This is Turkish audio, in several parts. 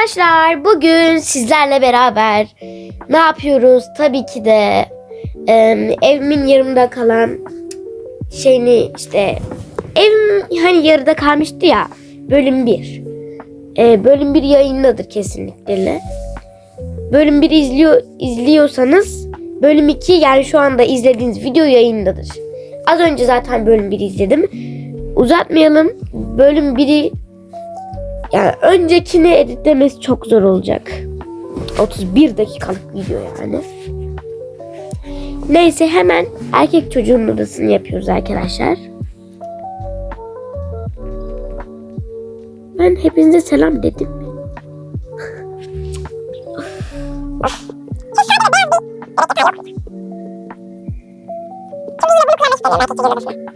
Arkadaşlar bugün sizlerle beraber ne yapıyoruz? Tabii ki de em, evimin yarımda kalan şeyini işte evim hani yarıda kalmıştı ya bölüm 1. bölüm 1 yayınladır kesinlikle. Bölüm 1 izliyor izliyorsanız bölüm 2 yani şu anda izlediğiniz video yayındadır. Az önce zaten bölüm 1 izledim. Uzatmayalım. Bölüm 1'i yani öncekini editlemesi çok zor olacak. 31 dakikalık video yani. Neyse hemen erkek çocuğun odasını yapıyoruz arkadaşlar. Ben hepinize selam dedim. Çok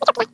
Bye.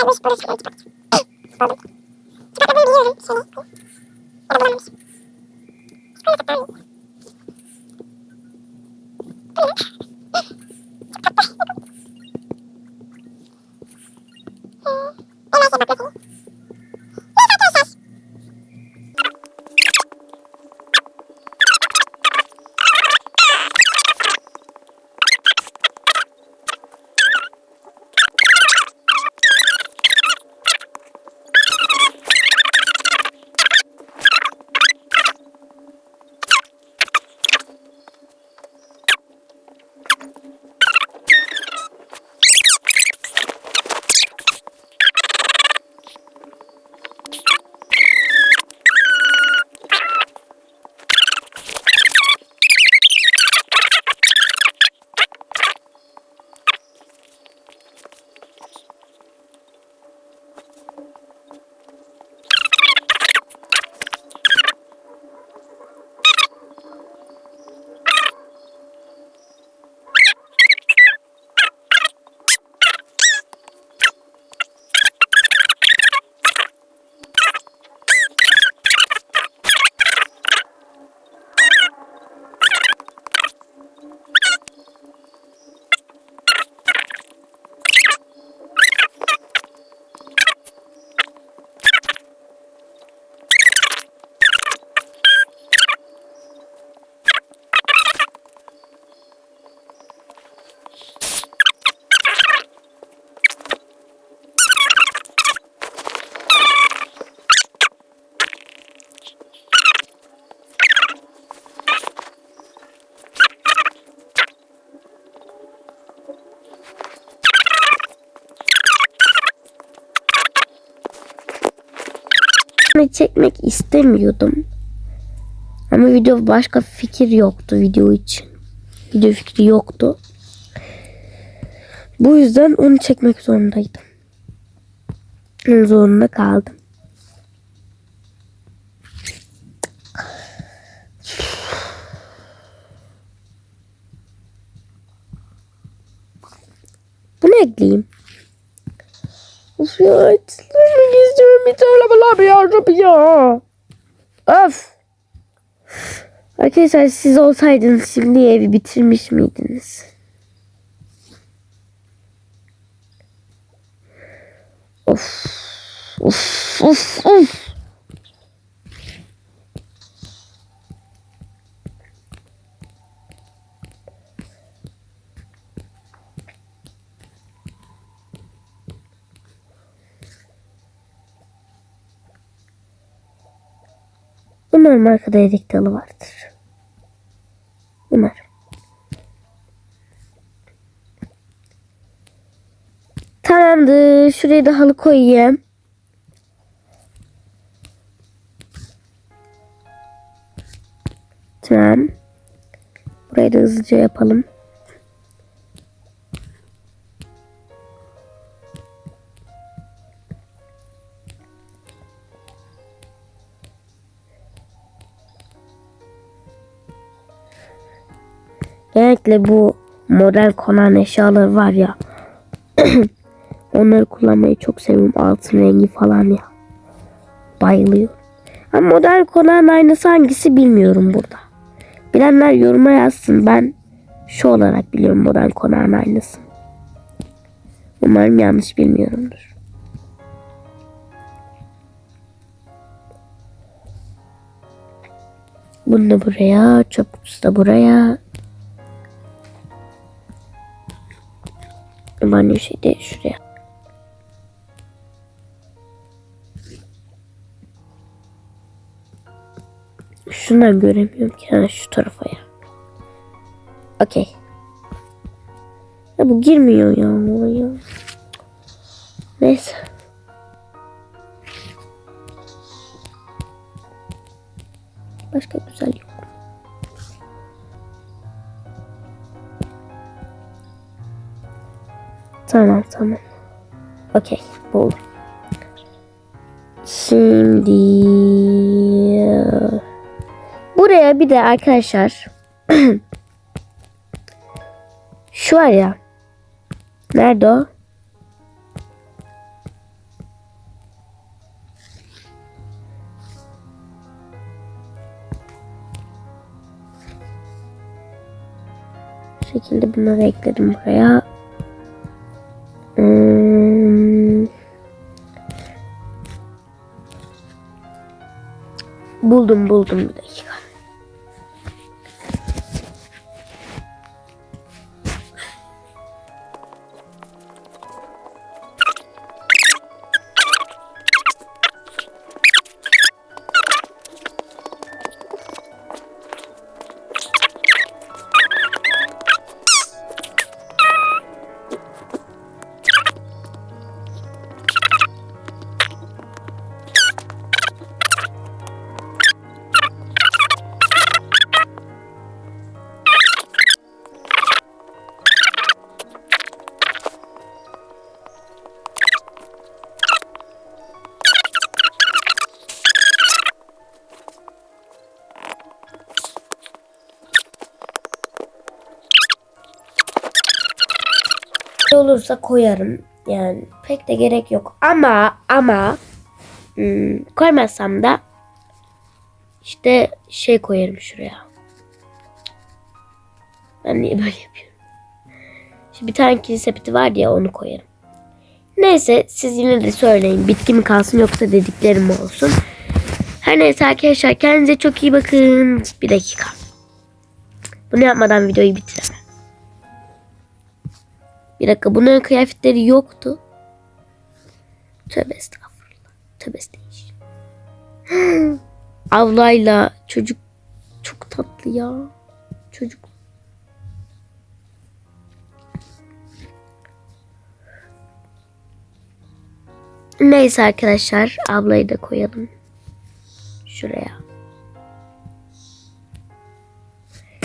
Vamos, humanos politicamente çekmek istemiyordum. Ama video başka fikir yoktu video için. Video fikri yoktu. Bu yüzden onu çekmek zorundaydım. Zorunda kaldım. Bunu ekleyeyim. Of ya etlemek istiyorum bir tane bana ya Rabbi ya. Arkadaşlar siz olsaydınız şimdi evi bitirmiş miydiniz? Of. Of of of. Umarım arkada yedek dalı vardır. Umarım. Tamamdır. Şuraya da halı koyayım. Tamam. Burayı da hızlıca yapalım. Genellikle bu model konan eşyalar var ya. onları kullanmayı çok seviyorum. Altın rengi falan ya. Bayılıyorum. Ama model konan aynısı hangisi bilmiyorum burada. Bilenler yoruma yazsın. Ben şu olarak biliyorum model konan aynısı. Umarım yanlış bilmiyorumdur. Bunu da buraya, çöp da buraya. Banyo şey de şuraya. Şundan göremiyorum ki. Ha, şu tarafa ya. Okey. Ya bu girmiyor ya. oraya. Neyse. Tamam tamam. Okey buldum. Şimdi buraya bir de arkadaşlar şu var ya nerede o? şekilde bunları ekledim buraya. Buldum buldum bir dakika. Olursa koyarım. Yani pek de gerek yok. Ama ama hmm, koymazsam da işte şey koyarım şuraya. Ben niye böyle yapıyorum? Şimdi bir tane kilis sepeti var ya onu koyarım. Neyse siz yine de söyleyin. Bitki mi kalsın yoksa dediklerim mi olsun. Her neyse arkadaşlar kendinize çok iyi bakın. Bir dakika. Bunu yapmadan videoyu bitiremem. Bir dakika bunların kıyafetleri yoktu. Tövbe estağfurullah. Tövbe estağfurullah. Avlayla çocuk çok tatlı ya. Çocuk. Neyse arkadaşlar ablayı da koyalım. Şuraya.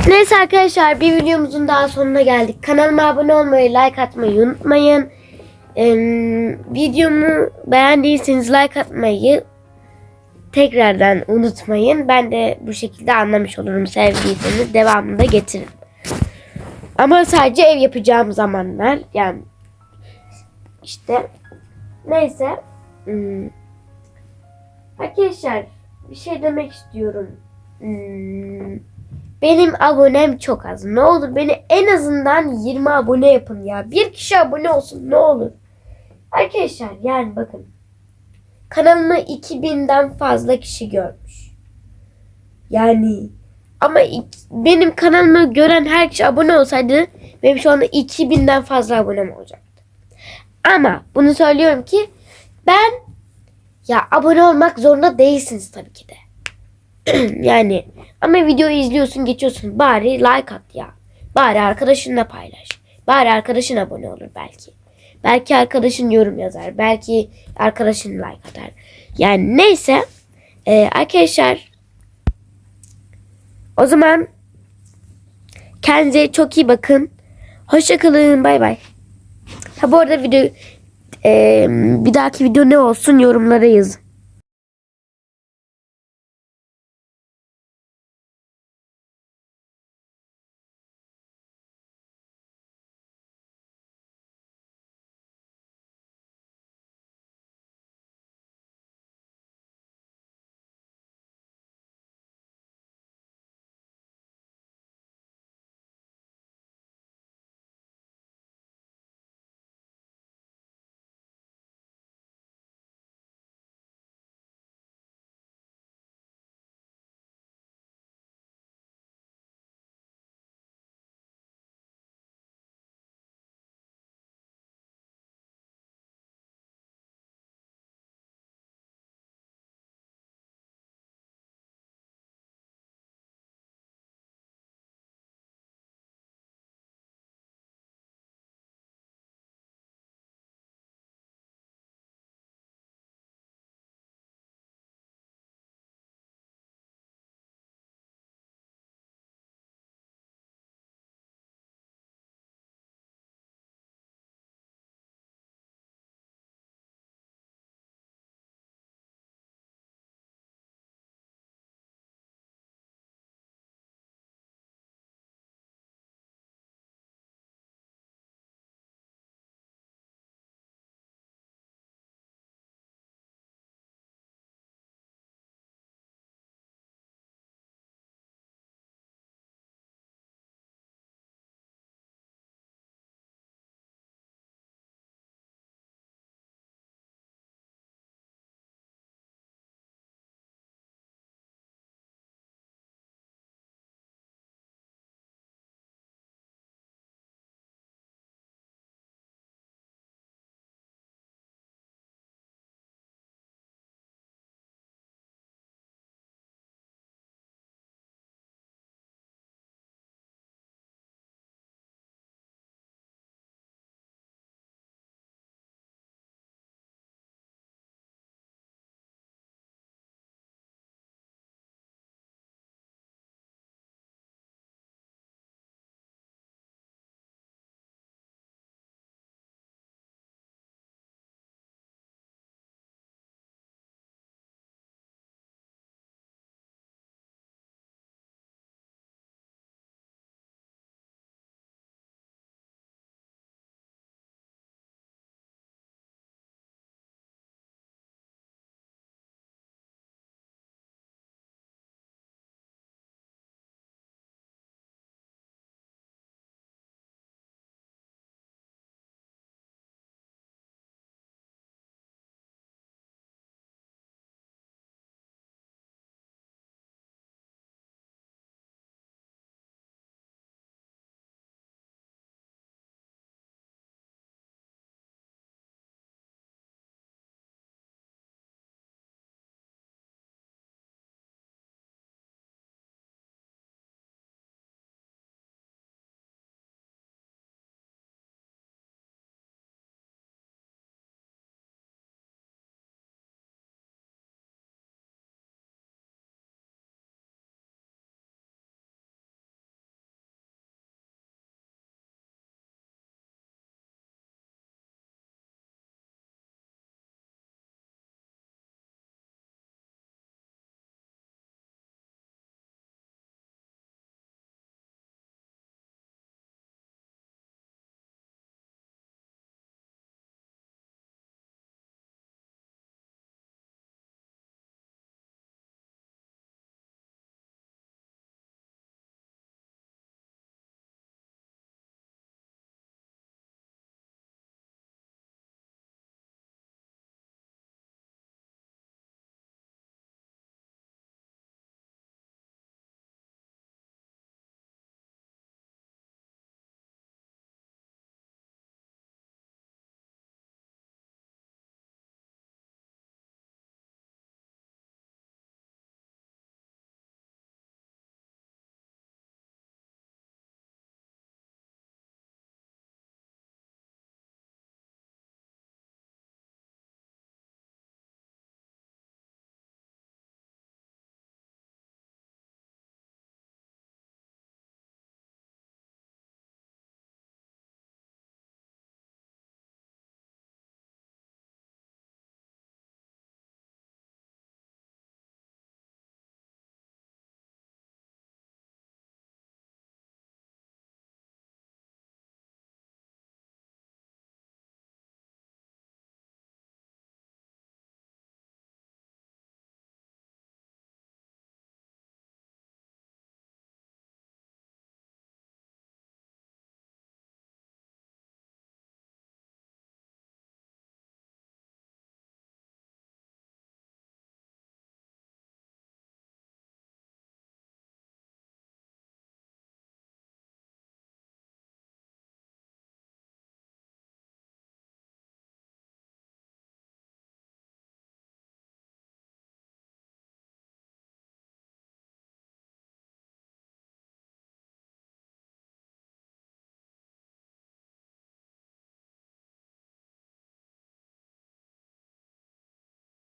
Neyse arkadaşlar bir videomuzun daha sonuna geldik. Kanalıma abone olmayı, like atmayı unutmayın. Ee, videomu beğendiyseniz like atmayı tekrardan unutmayın. Ben de bu şekilde anlamış olurum sevdiyseniz devamını da getirin. Ama sadece ev yapacağım zamanlar yani işte neyse Hmm. arkadaşlar bir şey demek istiyorum. Hmm. Benim abonem çok az. Ne olur beni en azından 20 abone yapın ya. Bir kişi abone olsun ne olur. Arkadaşlar yani bakın. Kanalımı 2000'den fazla kişi görmüş. Yani ama benim kanalımı gören her kişi abone olsaydı benim şu anda 2000'den fazla abonem olacaktı. Ama bunu söylüyorum ki ben ya abone olmak zorunda değilsiniz tabii ki de. yani ama videoyu izliyorsun geçiyorsun bari like at ya. Bari arkadaşınla paylaş. Bari arkadaşın abone olur belki. Belki arkadaşın yorum yazar. Belki arkadaşın like atar. Yani neyse. Ee, arkadaşlar. O zaman kendinize çok iyi bakın. Hoşçakalın. Bay bay. Ha bu arada video e, bir dahaki video ne olsun yorumlara yazın.